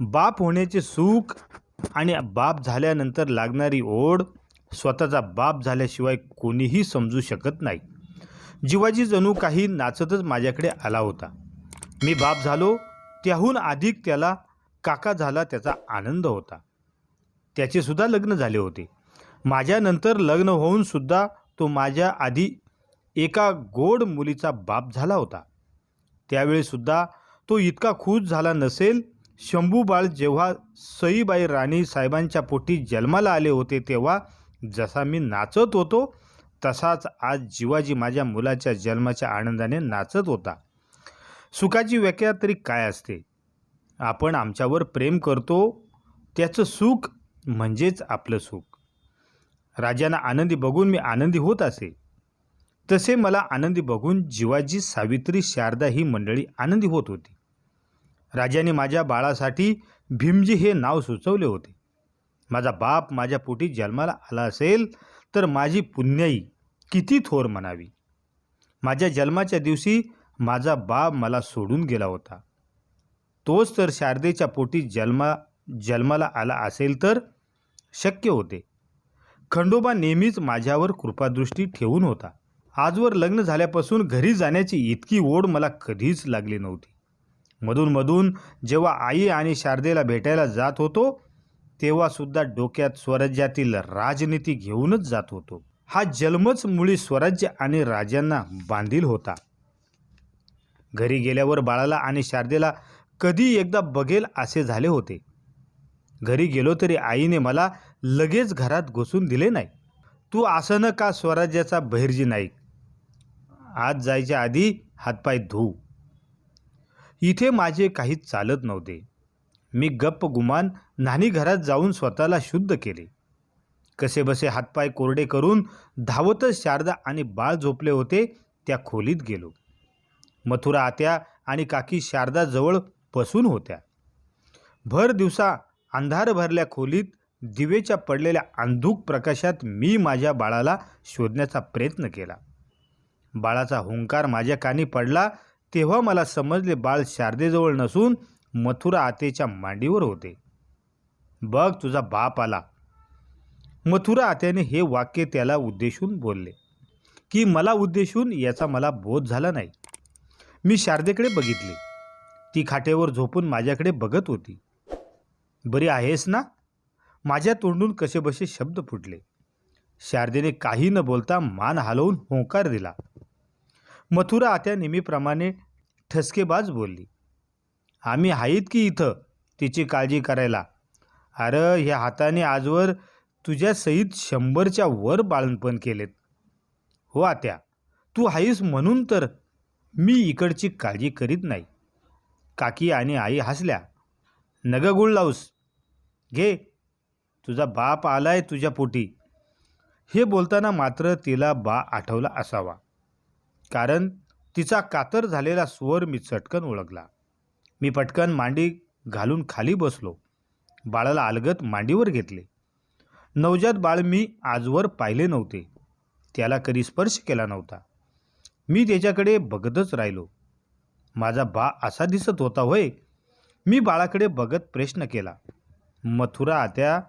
बाप होण्याचे सुख आणि बाप झाल्यानंतर लागणारी ओढ स्वतःचा बाप झाल्याशिवाय कोणीही समजू शकत नाही. जीवाजी जणू काही नाचतच माझ्याकडे आला होता. मी बाप झालो त्याहून अधिक त्याला काका झाला त्याचा आनंद होता. त्याचेसुद्धा लग्न झाले होते. माझ्यानंतर लग्न होऊन सुद्धा तो माझ्या आधी एका गोड मुलीचा बाप झाला होता. त्यावेळीसुद्धा तो इतका खुश झाला नसेल शंभू बाळ जेव्हा सईबाई राणी साहेबांच्या पोटी जन्माला आले होते तेव्हा जसा मी नाचत होतो तसाच आज जीवाजी माझ्या मुलाच्या जन्माच्या आनंदाने नाचत होता. सुखाची व्याख्या तरी काय असते? आपण आमच्यावर प्रेम करतो त्याचं सुख म्हणजेच आपलं सुख. राजांना आनंदी बघून मी आनंदी होत असे. तसे मला आनंदी बघून जीवाजी सावित्री शारदा ही मंडळी आनंदी होत होती. राजाने माझ्या बाळासाठी भीमजी हे नाव सुचवले होते. माझा बाप माझ्या पोटी जन्माला आला असेल तर माझी पुण्याई किती थोर म्हणावी. माझ्या जन्माच्या दिवशी माझा बाप मला सोडून गेला होता. तोच तर शारदेच्या पोटी जन्मा जन्माला आला असेल तर शक्य होते. खंडोबा नेहमीच माझ्यावर कृपादृष्टी ठेवून होता. आजवर लग्न झाल्यापासून घरी जाण्याची इतकी ओढ मला कधीच लागली नव्हती. मधूनमधून जेव्हा आई आणि शारदेला भेटायला जात होतो तेव्हासुद्धा डोक्यात स्वराज्यातील राजनीती घेऊनच जात होतो. हा जन्मच मुळी स्वराज्य आणि राजांना बांधील होता. घरी गेल्यावर बाळाला आणि शारदेला कधी एकदा बघेल असे झाले होते. घरी गेलो तरी आईने मला लगेच घरात घुसून दिले नाही. तू आसनं का स्वराज्याचा बहिर्जी नाईक? आज जायच्या आधी हातपाय धुऊ इथे माझे काहीच चालत नव्हते. मी गप्प गुमान नानी घरात जाऊन स्वतःला शुद्ध केले. कसेबसे हातपाय कोरडे करून धावतच शारदा आणि बाळ झोपले होते त्या खोलीत गेलो. मथुरा आत्या आणि काकी शारदाजवळ बसून होत्या. भर दिवसा अंधार भरल्या खोलीत दिवेच्या पडलेल्या अंधूक प्रकाशात मी माझ्या बाळाला शोधण्याचा प्रयत्न केला. बाळाचा हुंकार माझ्या कानी पडला तेव्हा मला समजले बाळ शारदेजवळ नसून मथुरा आतेच्या मांडीवर होते. बघ तुझा बाप आला. मथुरा आत्याने हे वाक्य त्याला उद्देशून बोलले की मला उद्देशून याचा मला बोध झाला नाही. मी शारदेकडे बघितले. ती खाटेवर झोपून माझ्याकडे बघत होती. बरी आहेस ना? माझ्या तोंडून कसेबसे शब्द फुटले. शारदेने काही न बोलता मान हलवून होंकार दिला. मथुरा आत्या नेहमीप्रमाणे ठसकेबाज बोलली. आम्ही आहेत की इथं? तिची काळजी करायला. अरे ह्या हाताने आजवर तुझ्या सहित शंभरच्या वर बाळणपण केलेत. हो आत्या तू आहेस म्हणून तर मी इकडची काळजी करीत नाही. काकी आणि आई हसल्या. नग गुळ लावूस घे तुझा बाप आलाय तुझ्या पोटी. हे बोलताना मात्र तिला बा आठवला असावा. कारण तिचा कातर झालेला स्वर मी चटकन ओळखला. मी पटकन मांडी घालून खाली बसलो. बाळाला अलगत मांडीवर घेतले. नवजात बाळ मी आजवर पाहिले नव्हते. त्याला कधी स्पर्श केला नव्हता. मी त्याच्याकडे बघतच राहिलो. माझा बा असा दिसत होता होय. मी बाळाकडे बघत प्रश्न केला. मथुरा आत्या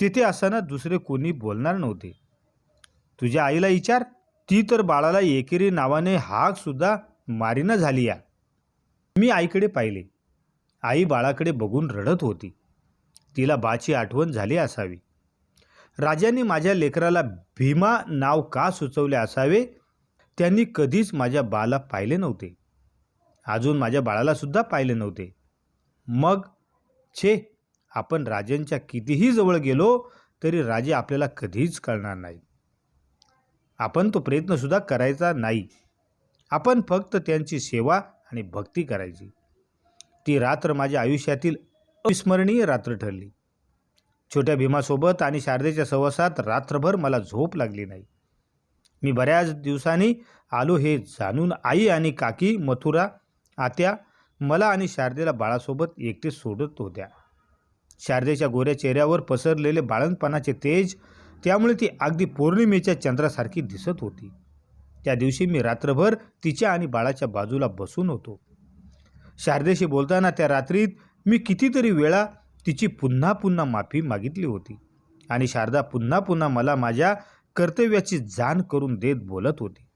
तिथे असताना दुसरे कोणी बोलणार नव्हते. तुझ्या आईला विचार. ती तर बाळाला एकेरी नावाने हाकसुद्धा मारीना झाली या मी आईकडे पाहिले. आई बाळाकडे बघून रडत होती. तिला बाची आठवण झाली असावी. राजांनी माझ्या लेकराला भीमा नाव का सुचवले असावे? त्यांनी कधीच माझ्या बाला पाहिले नव्हते. अजून माझ्या बाळालासुद्धा पाहिले नव्हते. मग? छे आपण राजांच्या कितीही जवळ गेलो तरी राजे आपल्याला कधीच कळणार नाही आपण तो प्रयत्नसुद्धा करायचा नाही. आपण फक्त त्यांची सेवा आणि भक्ती करायची. ती रात्र माझ्या आयुष्यातील अविस्मरणीय रात्र ठरली. छोट्या भीमासोबत आणि शारदेच्या सहवासात रात्रभर मला झोप लागली नाही. मी बऱ्याच दिवसांनी आलो हे जाणून आई आणि काकी मथुरा आत्या मला आणि शारदेला बाळासोबत एकटे सोडत होत्या. शारदेच्या गोऱ्या चेहऱ्यावर पसरलेले बाळणपणाचे तेज त्यामुळे ती अगदी पौर्णिमेच्या चंद्रासारखी दिसत होती. त्या दिवशी मी रात्रभर तिच्या आणि बाळाच्या बाजूला बसून होतो. शारदेशी बोलताना त्या रात्रीत मी कितीतरी वेळा तिची पुन्हा पुन्हा माफी मागितली होती आणि शारदा पुन्हा पुन्हा मला माझ्या कर्तव्याची जाण करून देत बोलत होती.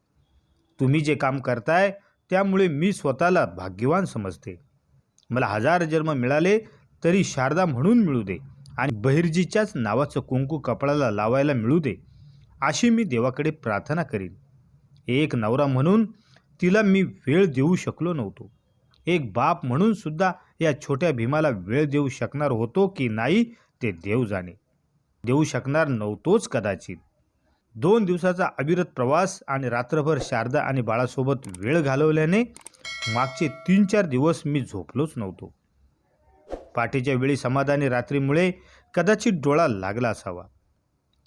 तुम्ही जे काम करताय त्यामुळे मी स्वतःला भाग्यवान समजते. मला हजार जन्म मिळाले तरी शारदा म्हणून मिळू दे. आणि बहिर्जीच्याच नावाचं कुंकू कपडाला लावायला मिळू दे अशी मी देवाकडे प्रार्थना करीन. एक नवरा म्हणून तिला मी वेळ देऊ शकलो नव्हतो. एक बाप म्हणून सुद्धा या छोट्या भीमाला वेळ देऊ शकणार होतो की नाही ते देव जाणे. देऊ शकणार नव्हतोच कदाचित. दोन दिवसाचा अविरत प्रवास आणि रात्रभर शारदा आणि बाळासोबत वेळ घालवल्याने मागचे तीन चार दिवस मी झोपलोच नव्हतो. पाठीच्या वेळी समाधानी रात्रीमुळे कदाचित डोळा लागला असावा.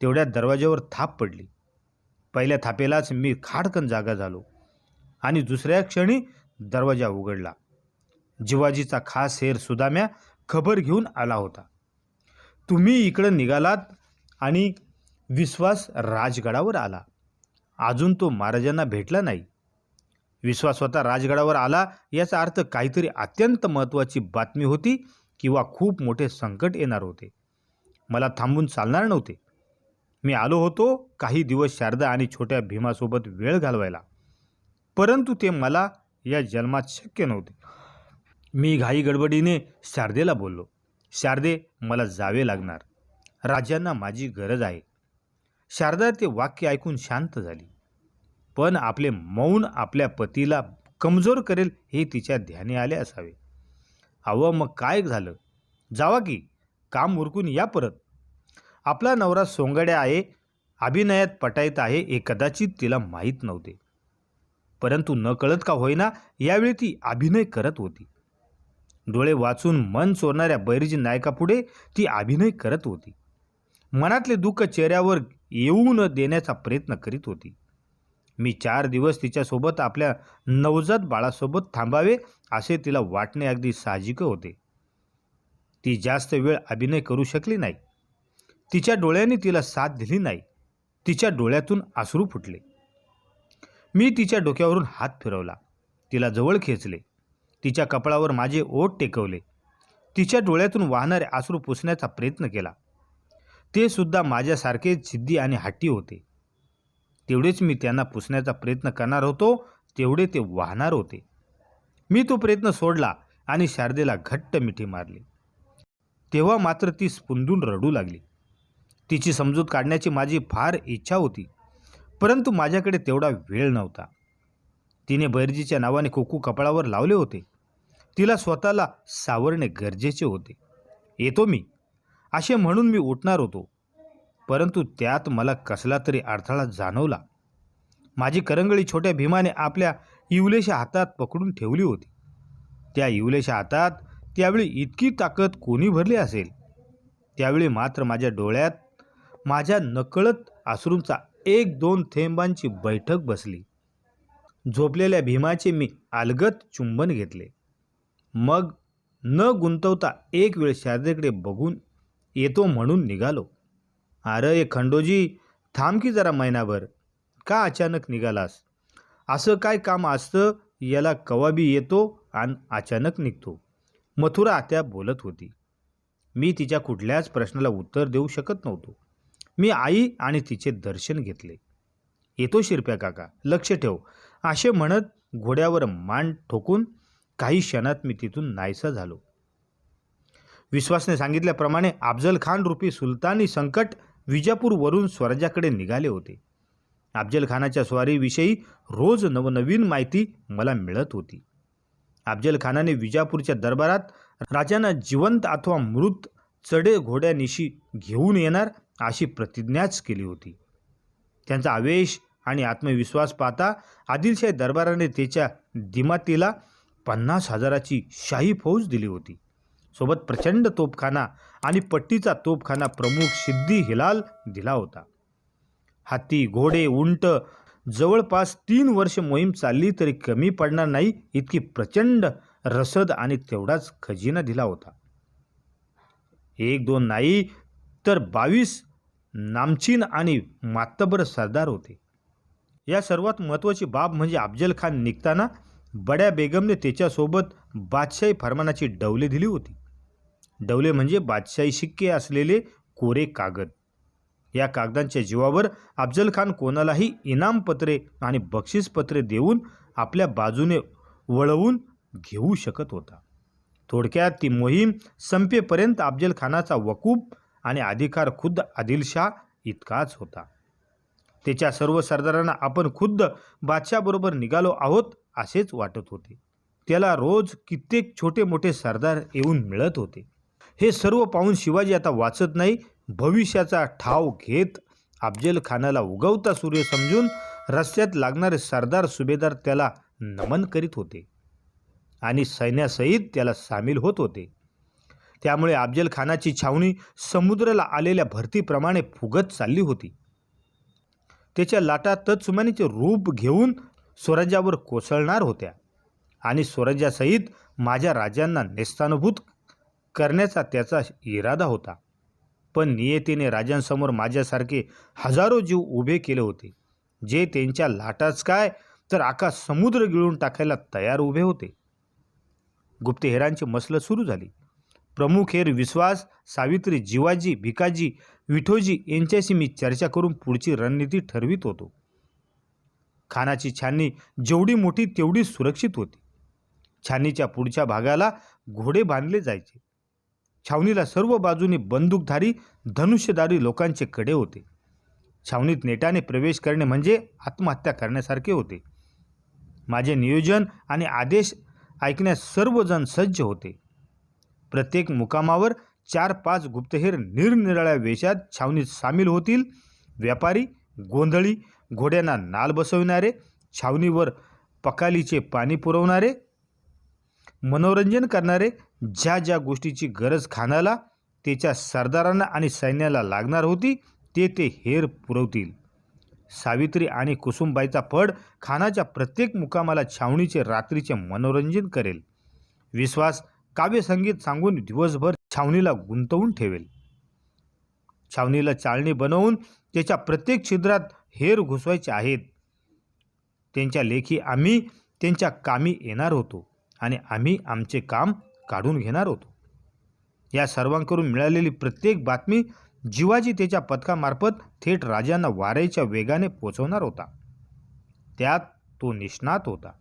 तेवढ्यात दरवाज्यावर थाप पडली. पहिल्या थापेलाच मी खाडकन जागा झालो आणि दुसऱ्या क्षणी दरवाजा उघडला. जिवाजीचा खास हेर सुदाम्या खबर घेऊन आला होता. तुम्ही इकडं निघालात आणि विश्वास राजगडावर आला. अजून तो महाराजांना भेटला नाही. विश्वास स्वतः राजगडावर आला याचा अर्थ काहीतरी अत्यंत महत्त्वाची बातमी होती किंवा खूप मोठे संकट येणार होते. मला थांबून चालणार नव्हते. मी आलो होतो काही दिवस शारदा आणि छोट्या भीमासोबत वेळ घालवायला. परंतु ते मला या जन्मात शक्य नव्हते. मी घाई गडबडीने शारदेला बोललो शारदे मला जावे लागणार. राजांना माझी गरज आहे. शारदा ते वाक्य ऐकून शांत झाली. पण आपले मौन आपल्या पतीला कमजोर करेल हे तिच्या ध्याने आले असावे. अव मग काय झालं? जावा की काम उरकून या परत. आपला नवरा सोंगड्या आहे अभिनयात पटायत आहे हे कदाचित तिला माहीत नव्हते. परंतु न कळत का होईना यावेळी ती अभिनय करत होती. डोळे वाचून मन चोरणाऱ्या बैरजी नायकापुढे ती अभिनय करत होती. मनातले दुःख चेहऱ्यावर येऊ न देण्याचा प्रयत्न करीत होती. मी चार दिवस तिच्यासोबत आपल्या नवजात बाळासोबत थांबावे असे तिला वाटणे अगदी साहजिक होते. ती जास्त वेळ अभिनय करू शकली नाही. तिच्या डोळ्यांनी तिला साथ दिली नाही. तिच्या डोळ्यातून आसरू फुटले. मी तिच्या डोक्यावरून हात फिरवला. तिला जवळ खेचले. तिच्या कपाळावर माझे ओठ टेकवले. तिच्या डोळ्यातून वाहणारे आसरू पुसण्याचा प्रयत्न केला. ते सुद्धा माझ्यासारखे जिद्दी आणि हट्टी होते. तेवढेच मी त्यांना पुसण्याचा प्रयत्न करणार होतो तेवढे ते वाहणार होते. मी तो प्रयत्न सोडला आणि शारदेला घट्ट मिठी मारली. तेव्हा मात्र ती स्पुंदून रडू लागली. तिची समजूत काढण्याची माझी फार इच्छा होती परंतु माझ्याकडे तेवढा वेळ नव्हता. तिने बैरजीच्या नावाने कुकू कपाळावर लावले होते. तिला स्वतःला सावरणे गरजेचे होते. येतो मी. असे म्हणून मी उठणार होतो. परंतु त्यात मला कसला तरी अडथळा जाणवला. माझी करंगळी छोट्या भीमाने आपल्या इवलेच्या हातात पकडून ठेवली होती. त्या इवलेच्या हातात त्यावेळी इतकी ताकद कोणी भरली असेल? त्यावेळी मात्र माझ्या डोळ्यात माझ्या नकळत आसरूंचा एक दोन थेंबांची बैठक बसली. झोपलेल्या भीमाचे मी अलगत चुंबन घेतले. मग न गुंतवता एक वेळ शारदेकडे बघून येतो म्हणून निघालो. अरे ये खंडोजी थांब की जरा महिनाभर. का अचानक निघालास? असं काय काम असतं? याला कवाबी येतो आणि अचानक निघतो. मथुरा त्या बोलत होती. मी तिच्या कुठल्याच प्रश्नाला उत्तर देऊ शकत नव्हतो. मी आई आणि तिचे दर्शन घेतले. येतो शिरप्या काका लक्ष ठेव. असे म्हणत घोड्यावर मान ठोकून काही क्षणात मी तिथून नाहीसा झालो. विश्वासने सांगितल्याप्रमाणे अफजल खान रूपी सुलतानी संकट विजापूरवरून स्वराज्याकडे निघाले होते. अफजलखानाच्या स्वारीविषयी रोज नवनवीन माहिती मला मिळत होती. अफजलखानाने विजापूरच्या दरबारात राजांना जिवंत अथवा मृत चढे घोड्यानिशी घेऊन येणार अशी प्रतिज्ञाच केली होती. त्यांचा आवेश आणि आत्मविश्वास पाहता आदिलशाही दरबाराने त्याच्या दिमातीला पन्नास हजाराची शाही फौज दिली होती. सोबत प्रचंड तोपखाना आणि पट्टीचा तोपखाना प्रमुख सिद्धी हिलाल दिला होता. हाती घोडे उंट जवळपास तीन वर्ष मोहीम चालली तरी कमी पडणार नाही इतकी प्रचंड रसद आणि तेवढाच खजिना दिला होता. एक दोन नाही तर बावीस नामचीन आणि मातबर सरदार होते. या सर्वात महत्त्वाची बाब म्हणजे अफजल खान निघताना बड्या बेगमने त्याच्यासोबत बादशाही फरमानाची डवले दिली होती. डवले म्हणजे बादशाही शिक्के असलेले कोरे कागद. या कागदांच्या जीवावर अफजल खान कोणालाही इनामपत्रे आणि बक्षीसपत्रे देऊन आपल्या बाजूने वळवून घेऊ शकत होता. थोडक्यात ती मोहीम संपेपर्यंत अफजल खानाचा वकूब आणि अधिकार खुद्द आदिलशाह इतकाच होता. त्याच्या सर्व सरदारांना आपण खुद्द बादशाहबरोबर निघालो आहोत असेच वाटत होते. त्याला रोज कित्येक छोटे मोठे सरदार येऊन मिळत होते. हे सर्व पाहून शिवाजी आता वाचत नाही. भविष्याचा ठाव घेत अफजल खानाला उगवता सूर्य समजून रस्त्यात लागणारे सरदार सुभेदार त्याला नमन करीत होते आणि सैन्यासहित त्याला सामील होत होते. त्यामुळे अफजल खानाची छावणी समुद्राला आलेल्या भरतीप्रमाणे फुगत चालली होती. त्याच्या लाटा तत्सुमानीचे रूप घेऊन स्वराज्यावर कोसळणार होत्या आणि स्वराज्यासहित माझ्या राजांना नेस्तानुभूत करण्याचा त्याचा इरादा होता. पण नियतीने राजांसमोर माझ्यासारखे हजारो जीव उभे केले होते. जे त्यांच्या लाटाच काय तर आकाश समुद्र गिळून टाकायला तयार उभे होते. गुप्तहेरांची मसलं सुरू झाली. प्रमुख हेर विश्वास सावित्री जिवाजी भिकाजी विठोजी यांच्याशी मी चर्चा करून पुढची रणनीती ठरवित होतो. खानाची छाननी जेवढी मोठी तेवढी सुरक्षित होती. छाननीच्या पुढच्या भागाला घोडे बांधले जायचे. छावणीला सर्व बाजूनी बंदूकधारी धनुष्यधारी लोकांचे कडे होते. छावणीत नेटाने प्रवेश करणे म्हणजे आत्महत्या करण्यासारखे होते. माझे नियोजन आणि आदेश ऐकण्यास सर्वजण सज्ज होते. प्रत्येक मुकामावर चार पाच गुप्तहेर निरनिराळ्या वेशात छावणीत सामील होतील. व्यापारी गोंधळी घोड्यांना नाल बसविणारे छावणीवर पकालीचे पाणी पुरवणारे मनोरंजन करणारे ज्या ज्या गोष्टीची गरज खानाला त्याच्या सरदारांना आणि सैन्याला लागणार होती ते ते हेर पुरवतील. सावित्री आणि कुसुमबाईचा फड खानाच्या प्रत्येक मुकामाला छावणीचे रात्रीचे मनोरंजन करेल. विश्वास काव्यसंगीत सांगून दिवसभर छावणीला गुंतवून ठेवेल. छावणीला चाळणी बनवून त्याच्या प्रत्येक छिद्रात हेर घुसवायचे आहेत. त्यांच्या लेखी आम्ही त्यांच्या कामी येणार होतो आणि आम्ही आमचे काम काढून घेणार होतो. या सर्वांकडून मिळालेली प्रत्येक बातमी जिवाजी त्याच्या पथकामार्फत थेट राजांना वाऱ्याच्या वेगाने पोचवणार होता. त्यात तो निष्णात होता.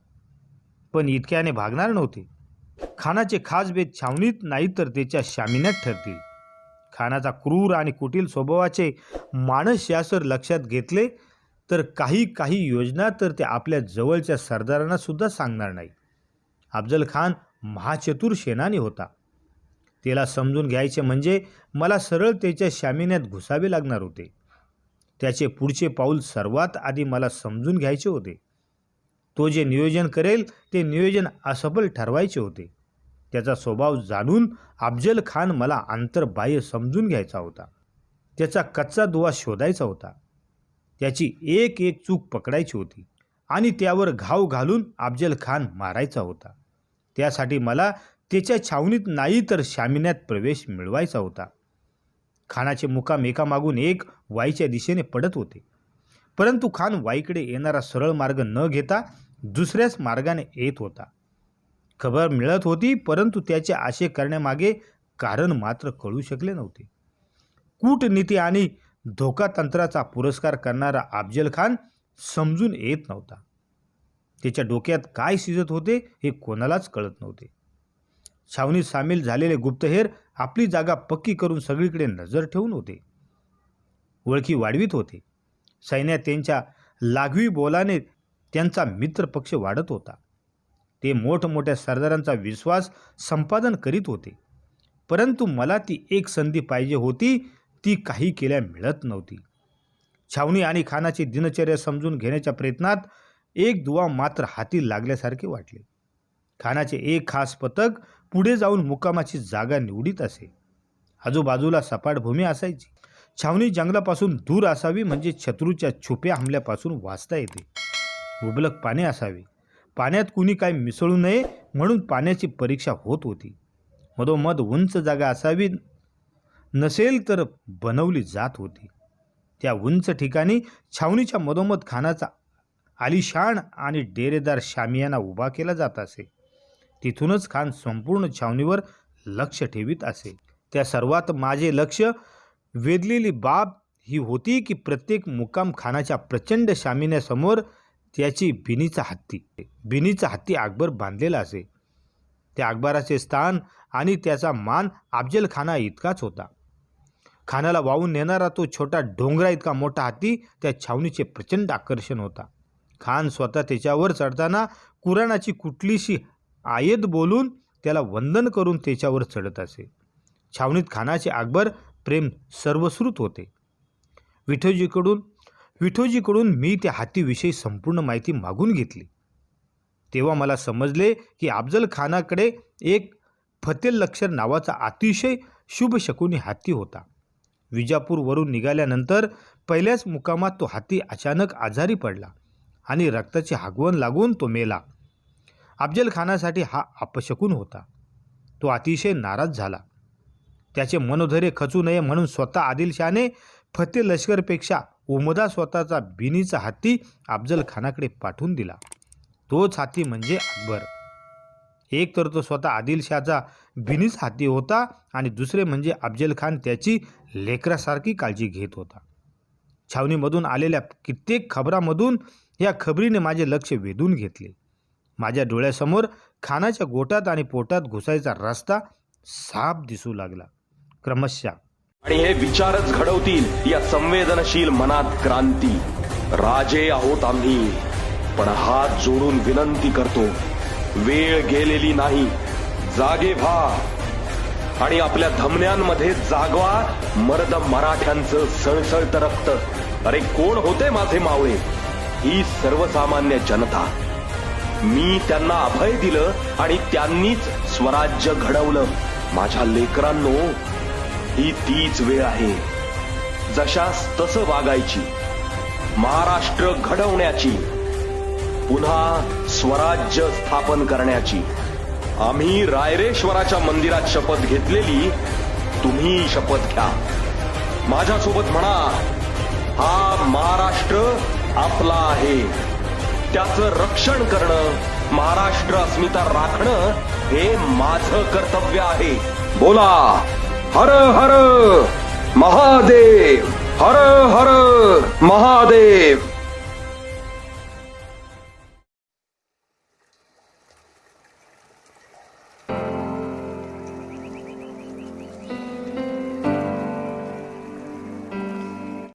पण इतक्याने भागणार नव्हते. खानाचे खास भेद छावणीत नाही तर त्याच्या शामिन्यात ठरतील. खानाचा क्रूर आणि कुटील स्वभावाचे मानस यासर लक्षात घेतले तर काही काही योजना तर ते आपल्या जवळच्या सरदारांनासुद्धा सांगणार नाही. अफजल खान महाचतुर सेनानी होता. त्याला समजून घ्यायचे म्हणजे मला सरळ त्याच्या शामिन्यात घुसावे लागणार होते. त्याचे पुढचे पाऊल सर्वात आधी मला समजून घ्यायचे होते. तो जे नियोजन करेल ते नियोजन असफल ठरवायचे होते. त्याचा स्वभाव जाणून अफजल खान मला आंतरबाह्य समजून घ्यायचा होता. त्याचा कच्चा दुवा शोधायचा होता. त्याची एक एक चूक पकडायची होती आणि त्यावर घाव घालून अफजल खान मारायचा होता. त्यासाठी मला त्याच्या छावणीत नाही तर शामिन्यात प्रवेश मिळवायचा होता. खानाचे मुकाम एकामागून एक वाईच्या दिशेने पडत होते. परंतु खान वाईकडे येणारा सरळ मार्ग न घेता दुसऱ्याच मार्गाने येत होता. खबर मिळत होती परंतु त्याचे आशे करण्यामागे कारण मात्र कळू शकले नव्हते. कूटनीती आणि धोकातंत्राचा पुरस्कार करणारा अफजल खान समजून येत नव्हता. त्याच्या डोक्यात काय शिजत होते हे कोणालाच कळत नव्हते. छावणीत सामील झालेले गुप्तहेर आपली जागा पक्की करून सगळीकडे नजर ठेवून होते. ओळखी वाढवीत होते. सैन्यात त्यांच्या लागवी बोलाने त्यांचा मित्रपक्ष वाढत होता. ते मोठमोठ्या सरदारांचा विश्वास संपादन करीत होते. परंतु मला ती एक संधी पाहिजे होती ती काही केल्या मिळत नव्हती. छावणी आणि खानाची दिनचर्या समजून घेण्याच्या प्रयत्नात एक दुवा मात्र हाती लागल्यासारखे वाटले. खानाचे एक खास पथक पुढे जाऊन मुक्कामाची जागा निवडीत असे. आजूबाजूला सपाट भूमी असायची. छावणी जंगलापासून दूर असावी म्हणजे शत्रूच्या छुप्या हमल्यापासून वाचता येते. मुबलक पाणी असावे. पाण्यात कुणी काय मिसळू नये म्हणून पाण्याची परीक्षा होत होती. मधोमध उंच जागा असावी नसेल तर बनवली जात होती. त्या उंच ठिकाणी छावणीच्या मधोमध खानाचा आलिशान आणि डेरेदार शामियाना उभा केला जात असे. तिथूनच खान संपूर्ण छावणीवर लक्ष ठेवीत असे. त्या सर्वात माझे लक्ष वेधलेली बाब ही होती की प्रत्येक मुकाम खानाच्या प्रचंड शामिन्यासमोर त्याची बिनीचा हत्ती बिनीचा हत्ती अकबर बांधलेला असे. त्या अकबराचे स्थान आणि त्याचा मान अफजल खाना इतकाच होता. खानाला वाहून नेणारा तो छोटा डोंगरा इतका मोठा हत्ती त्या छावणीचे प्रचंड आकर्षण होता. खान स्वतः त्याच्यावर चढताना कुराणाची कुठलीशी आयत बोलून त्याला वंदन करून त्याच्यावर चढत असे. छावणीत खानाचे अकबर प्रेम सर्वश्रुत होते. विठोजीकडून विठोजीकडून मी त्या हातीविषयी संपूर्ण माहिती मागून घेतली. तेव्हा मला समजले की अफजल खानाकडे एक फतेल लक्षर नावाचा अतिशय शुभ शकुनी होता. विजापूरवरून निघाल्यानंतर पहिल्याच मुकामात तो हाती अचानक आजारी पडला. आणि रक्ताची हागवण लागून तो मेला. अफजल खानासाठी हा अपशकून होता. तो अतिशय नाराज झाला. त्याचे मनोधैर्य खचू नये म्हणून स्वतः आदिलशहाने फतेह लष्करपेक्षा उमदा स्वतःचा बिनीचा हत्ती अफजल खानाकडे पाठवून दिला. तोच हत्ती म्हणजे अकबर. एक तर तो स्वतः आदिलशहाचा बिनीच हाती होता आणि दुसरे म्हणजे अफजल खान त्याची लेकरासारखी काळजी घेत होता. छावणीमधून आलेल्या कित्येक खबरामधून या खबरीने माझे लक्ष वेधून घेतले. माझ्या डोळ्यासमोर खानाच्या गोटात आणि पोटात घुसायचा रस्ता साफ दिसू लागला. क्रमशः. आणि हे विचारच घडवतील या संवेदनशील मनात क्रांती. राजे आहोत आम्ही पण हात जोडून विनंती करतो वेळ गेलेली नाही जागे व्हा. आणि आपल्या धमन्यांमध्ये जागवा मर्द मराठ्यांचं सळसळत रक्त. अरे कोण होते माझे मावळे? ही सर्वसामान्य जनता. मी त्यांना अभय दिलं आणि त्यांनीच स्वराज्य घडवलं. माझ्या लेकरांनो ही तीच वेळ आहे. जशास तसं वागायची. महाराष्ट्र घडवण्याची. पुन्हा स्वराज्य स्थापन करण्याची. आम्ही रायरेश्वराच्या मंदिरात शपथ घेतलेली तुम्ही शपथ घ्या. माझ्यासोबत म्हणा हा महाराष्ट्र आपला आहे. त्याचं रक्षण करणं महाराष्ट्र अस्मिता राखणं हे माझं कर्तव्य आहे. बोला हर हर महादेव हर हर महादेव.